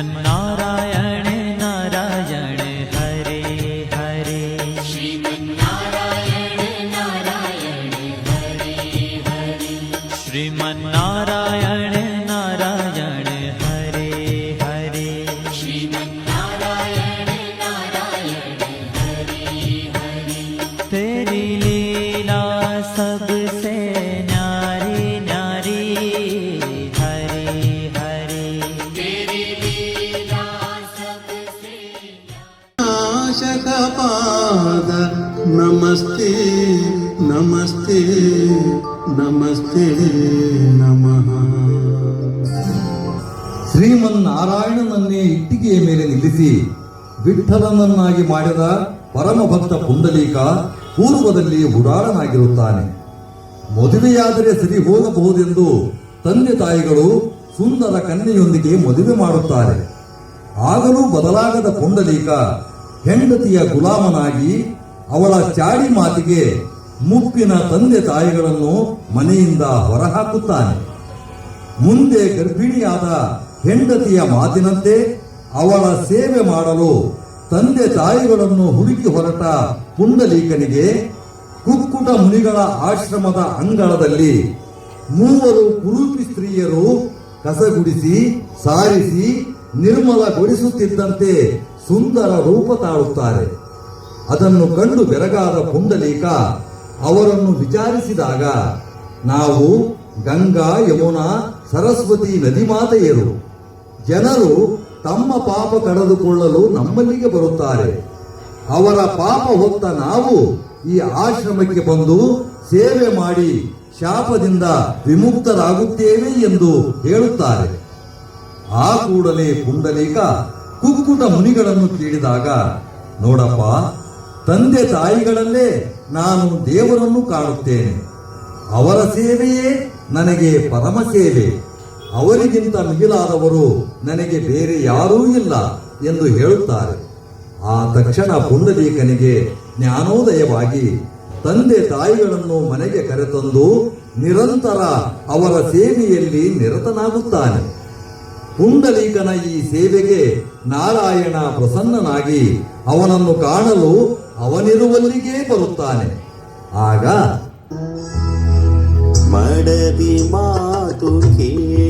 श्रीमन्नारायण नारायण हरे हरे। श्रीमन्नारायण नारायण ಶಕ ಪಾದ ನಮಸ್ತೆ ನಮಸ್ತೆ ನಮಸ್ತೆ ನಮಃ. ಶ್ರೀಮನ್ನಾರಾಯಣನನ್ನೇ ಇಟ್ಟಿಗೆಯ ಮೇಲೆ ನಿಲ್ಲಿಸಿ ವಿಠಲನನ್ನಾಗಿ ಮಾಡಿದ ಪರಮ ಭಕ್ತ ಪುಂಡಲೀಕ ಪೂರ್ವದಲ್ಲಿ ಉಡಾಳನಾಗಿರುತ್ತಾನೆ ಮದುವೆಯಾದರೆ ಸರಿ ಹೋಗಬಹುದೆಂದು ತಂದೆ ತಾಯಿಗಳು ಸುಂದರ ಕನ್ನೆಯೊಂದಿಗೆ ಮದುವೆ ಮಾಡುತ್ತಾರೆ. ಆಗಲೂ ಬದಲಾಗದ ಪುಂಡಲೀಕ ಹೆಂಡತಿಯ ಗುಲಾಮನಾಗಿ ಅವಳ ಚಾಡಿ ಮಾತಿಗೆ ಮುಪ್ಪಿನ ತಂದೆ ತಾಯಿಗಳನ್ನು ಮನೆಯಿಂದ ಹೊರಹಾಕುತ್ತಾನೆ. ಮುಂದೆ ಗರ್ಭಿಣಿಯಾದ ಹೆಂಡತಿಯ ಮಾತಿನಂತೆ ಅವಳ ಸೇವೆ ಮಾಡಲು ತಂದೆ ತಾಯಿಗಳನ್ನು ಹುಡುಕಿ ಹೊರಟ ಪುಂಡಲೀಕನಿಗೆ ಕುಕ್ಕುಟ ಮುನಿಗಳ ಆಶ್ರಮದ ಅಂಗಳದಲ್ಲಿ ಮೂವರು ಕುರೂಪಿ ಸ್ತ್ರೀಯರು ಕಸಗುಡಿಸಿ, ಸಾರಿಸಿ ನಿರ್ಮಲಗೊಳಿಸುತ್ತಿದ್ದಂತೆ ಸುಂದರ ರೂಪ ತಾಳುತ್ತಾರೆ. ಅದನ್ನು ಕಂಡು ಬೆರಗಾದ ಪುಂಡಲೀಕ ಅವರನ್ನು ವಿಚಾರಿಸಿದಾಗ, ನಾವು ಗಂಗಾ, ಯಮುನಾ, ಸರಸ್ವತಿ ನದಿ ಮಾತೆಯರು. ಜನರು ತಮ್ಮ ಪಾಪ ಕಳೆದುಕೊಳ್ಳಲು ನಮ್ಮಲ್ಲಿಗೆ ಬರುತ್ತಾರೆ. ಅವರ ಪಾಪ ಹೊತ್ತ ನಾವು ಈ ಆಶ್ರಮಕ್ಕೆ ಬಂದು ಸೇವೆ ಮಾಡಿ ಶಾಪದಿಂದ ವಿಮುಕ್ತರಾಗುತ್ತೇವೆ ಎಂದು ಹೇಳುತ್ತಾರೆ. ಆ ಕೂಡಲೇ ಪುಂಡಲೀಕ ಕುಕ್ಕುಟ ಮುನಿಗಳನ್ನು ಕೇಳಿದಾಗ, ನೋಡಪ್ಪ, ತಂದೆ ತಾಯಿಗಳಲ್ಲೇ ನಾನು ದೇವರನ್ನು ಕಾಣುತ್ತೇನೆ. ಅವರ ಸೇವೆಯೇ ನನಗೆ ಪರಮ ಸೇವೆ. ಅವರಿಗಿಂತ ಮಿಗಿಲಾದವರು ನನಗೆ ಬೇರೆ ಯಾರೂ ಇಲ್ಲ ಎಂದು ಹೇಳುತ್ತಾರೆ. ಆ ತಕ್ಷಣ ಪುಂಡಲೀಕನಿಗೆ ಜ್ಞಾನೋದಯವಾಗಿ ತಂದೆ ತಾಯಿಗಳನ್ನು ಮನೆಗೆ ಕರೆತಂದು ನಿರಂತರ ಅವರ ಸೇವೆಯಲ್ಲಿ ನಿರತನಾಗುತ್ತಾನೆ. ಪುಂಡಲೀಕನ ಈ ಸೇವೆಗೆ ನಾರಾಯಣ ಪ್ರಸನ್ನನಾಗಿ ಅವನನ್ನು ಕಾಣಲು ಅವನಿರುವಲ್ಲಿಗೇ ಬರುತ್ತಾನೆ. ಆಗ ಮಡದಿ ಮಾತು ಕೇಳಿ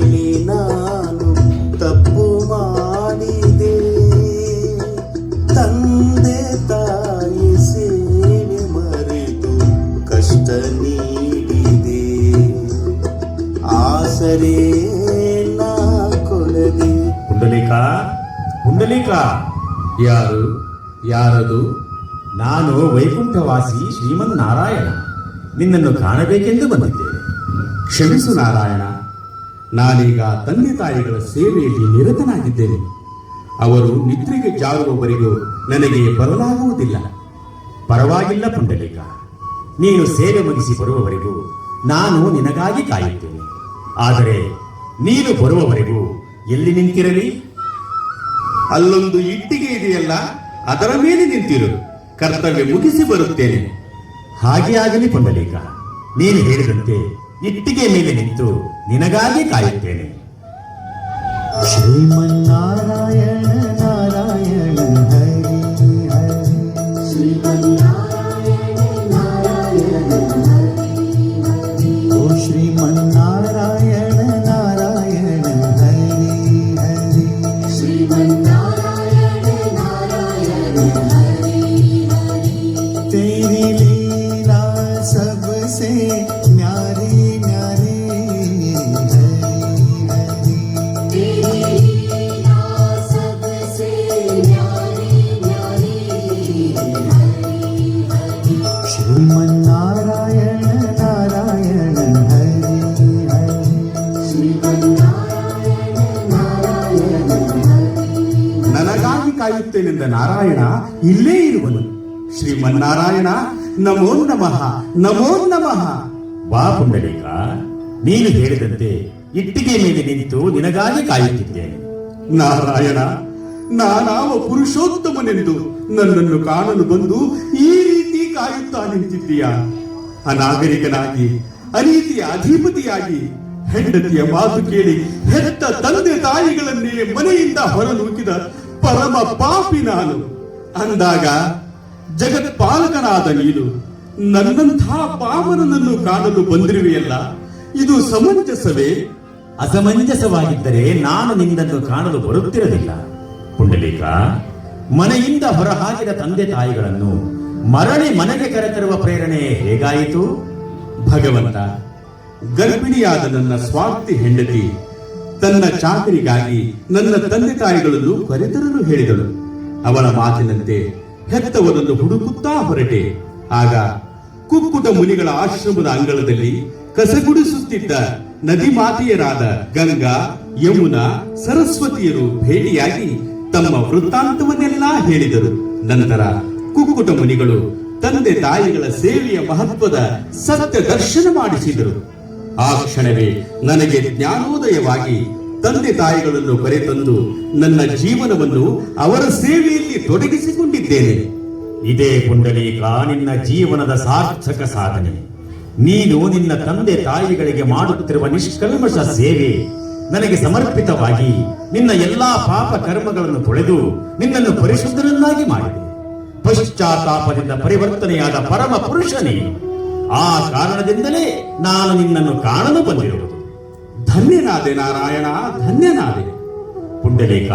ಯಾರು? ಯಾರದು? ನಾನು ವೈಕುಂಠವಾಸಿ ಶ್ರೀಮನ್ನಾರಾಯಣ. ನಿನ್ನನ್ನು ಕಾಣಬೇಕೆಂದು ಬಂದಿದ್ದೇನೆ. ಕ್ಷಮಿಸು ನಾರಾಯಣ. ನಾನೀಗ ತಂದೆ ತಾಯಿಗಳ ಸೇವೆಯಲ್ಲಿ ನಿರತನಾಗಿದ್ದೇನೆ. ಅವರು ನಿದ್ರೆಗೆ ಜಾರುವವರೆಗೂ ನನಗೆ ಬರಲಾಗುವುದಿಲ್ಲ. ಪರವಾಗಿಲ್ಲ ಪುಂಡಲೀಕ. ನೀನು ಸೇವೆ ಮುಗಿಸಿ ಬರುವವರೆಗೂ ನಾನು ನಿನಗಾಗಿ ಕಾಯುತ್ತೇನೆ. ಆದರೆ ನೀನು ಬರುವವರೆಗೂ ಎಲ್ಲಿ ನಿಂತಿರಲಿ? ಅಲ್ಲೊಂದು ಇಟ್ಟಿಗೆ ಇದೆಯಲ್ಲ, ಅದರ ಮೇಲೆ ನಿಂತಿರು. ಕರ್ತವ್ಯ ಮುಗಿಸಿ ಬರುತ್ತೇನೆ. ಹಾಗೆ ಆಗಲಿ ಪುಂಡಲೀಕ. ನೀನು ಹೇಳಿದಂತೆ ಇಟ್ಟಿಗೆ ಮೇಲೆ ನಿಂತು ನಿನಗಾಗಿ ಕಾಯುತ್ತೇನೆ. ಶ್ರೀಮನ್ನಾರಾಯಣ ನನಗಾಗಿ ಕಾಯುತ್ತೇನೆಂದ ನಾರಾಯಣ ಇಲ್ಲೇ ಇರುವನು. ಶ್ರೀಮನ್ನಾರಾಯಣ ನಮೋ ನಮಃ ನಮೋ ನಮಃ. ವಾ ಪುಂಡಲೀಕ ನೀನು ಹೇಳಿದಂತೆ ಇಟ್ಟಿಗೆ ಮೇಲೆ ನಿಂತು ನಿನಗಾಗಿ ಕಾಯುತ್ತಿದ್ದೇನೆ. ನಾರಾಯಣ ನಾನಾವ ಪುರುಷೋತ್ತಮನೆಂದು ನನ್ನನ್ನು ಕಾಣಲು ಬಂದು ಈ ಕಾಯುತ್ತಾ ನಿಂತಿದ್ದೀಯ? ಅನಾಗರಿಕನಾಗಿ ಅನೀತಿಯ ಅಧಿಪತಿಯಾಗಿ ಹೆಂಡತಿಯ ಮಾತು ಕೇಳಿ ಹೆತ್ತ ತಂದೆ ತಾಯಿಗಳನ್ನೇ ಮನೆಯಿಂದ ಹೊರನೂಕಿದ ಪರಮ ಪಾಪಿ ನಾನು. ಅಂದಾಗ ಜಗತ್ಪಾಲಕನಾದ ನೀನು ನನ್ನಂಥ ಪಾವನನನ್ನು ಕಾಣಲು ಬಂದಿರುವೆಯಲ್ಲ ಇದು ಸಮಂಜಸವೇ? ಅಸಮಂಜಸವಾಗಿದ್ದರೆ ನಾನು ನಿನ್ನನ್ನು ಕಾಣಲು ಬರುತ್ತಿರಲಿಲ್ಲ. ಪುಂಡಲೀಕ? ಮನೆಯಿಂದ ಹೊರಹಾಕಿದ ತಂದೆ ತಾಯಿಗಳನ್ನು ಮರಳಿ ಮನೆಗೆ ಕರೆತರುವ ಪ್ರೇರಣೆ ಹೇಗಾಯಿತು? ಭಗವಂತ, ಗರ್ಭಿಣಿಯಾದ ನನ್ನ ಸ್ವಾರ್ಥಿ ಹೆಂಡತಿ, ತನ್ನ ಚಾಕರಿಗಾಗಿ ನನ್ನ ತಂದೆ ತಾಯಿಗಳನ್ನು ಕರೆತರಲು ಹೇಳಿದಳು. ಅವಳ ಮಾತಿನಂತೆ ಹೆತ್ತವರನ್ನು ಹುಡುಕುತ್ತಾ ಹೊರಟೆ. ಆಗ ಕುಕ್ಕುಟ ಮುನಿಗಳ ಆಶ್ರಮದ ಅಂಗಳದಲ್ಲಿ ಕಸಗುಡಿಸುತ್ತಿದ್ದ ನದಿ ಮಾತೆಯರಾದ ಗಂಗಾ, ಯಮುನಾ, ಸರಸ್ವತಿಯರು ಭೇಟಿಯಾಗಿ ತಮ್ಮ ವೃತ್ತಾಂತವನ್ನೆಲ್ಲ ಹೇಳಿದರು. ನಂತರ ಕುಕ್ಕುಟ ಮುನಿಗಳು ತಂದೆ ತಾಯಿಗಳ ಸೇವೆಯ ಮಹತ್ವದ ಸತ್ಯ ದರ್ಶನ ಮಾಡಿಸಿದರು. ಆ ಕ್ಷಣವೇ ನನಗೆ ಜ್ಞಾನೋದಯವಾಗಿ ತಂದೆ ತಾಯಿಗಳನ್ನು ಕರೆತಂದು ನನ್ನ ಜೀವನವನ್ನು ಅವರ ಸೇವೆಯಲ್ಲಿ ತೊಡಗಿಸಿಕೊಂಡಿದ್ದೇನೆ. ಇದೇ ಪುಂಡಲೀಕ ನಿನ್ನ ಜೀವನದ ಸಾರ್ಥಕ ಸಾಧನೆ. ನೀನು ನಿನ್ನ ತಂದೆ ತಾಯಿಗಳಿಗೆ ಮಾಡುತ್ತಿರುವ ನಿಷ್ಕಲ್ಮಶ ಸೇವೆ ನನಗೆ ಸಮರ್ಪಿತವಾಗಿ ನಿನ್ನ ಎಲ್ಲಾ ಪಾಪ ಕರ್ಮಗಳನ್ನು ತೊಳೆದು ನಿನ್ನನ್ನು ಪರಿಶುದ್ಧನನ್ನಾಗಿ ಮಾಡಿದೆ. ಪಶ್ಚಾತ್ತಾಪದಿಂದ ಪರಿವರ್ತನೆಯಾದ ಪರಮ ಪುರುಷನೇ, ಆ ಕಾರಣದಿಂದಲೇ ನಾನು ನಿನ್ನನ್ನು ಕಾಣಲು ಬಂದಿರುವುದು. ಧನ್ಯನಾದೆ ನಾರಾಯಣ, ಧನ್ಯನಾದೆ. ಪುಂಡಲೇಖ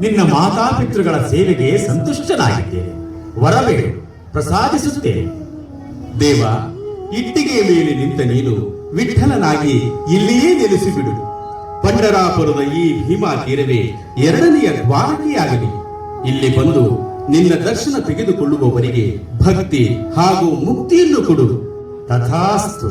ನಿನ್ನ ಮಾತಾಪಿತೃಗಳ ಸೇವೆಗೆ ಸಂತುಷ್ಟನಾಗಿದ್ದೇನೆ. ವರಬೇಡು ಪ್ರಸಾದಿಸುತ್ತೇನೆ. ದೇವ, ಇಟ್ಟಿಗೆಯ ಮೇಲೆ ನಿಂತ ನೀನು ವಿಠಲನಾಗಿ ಇಲ್ಲಿಯೇ ನೆಲೆಸಿಬಿಡು. ಪಂಡರಾಪುರದ ಈ ಭೀಮಾ ತೀರವೇ ಎರಡನೆಯ ದ್ವಾರಕೆಯಾಗಲಿ. ಇಲ್ಲಿ ಬಂದು ನಿನ್ನ ದರ್ಶನ ತೆಗೆದುಕೊಳ್ಳುವವರಿಗೆ ಭಕ್ತಿ ಹಾಗೂ ಮುಕ್ತಿಯನ್ನು ಕೊಡು. ತಥಾಸ್ತು.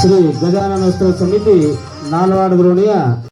శ్రీ గజానన ఉత్సవ సమితి నాలవాడ ద్రోణియ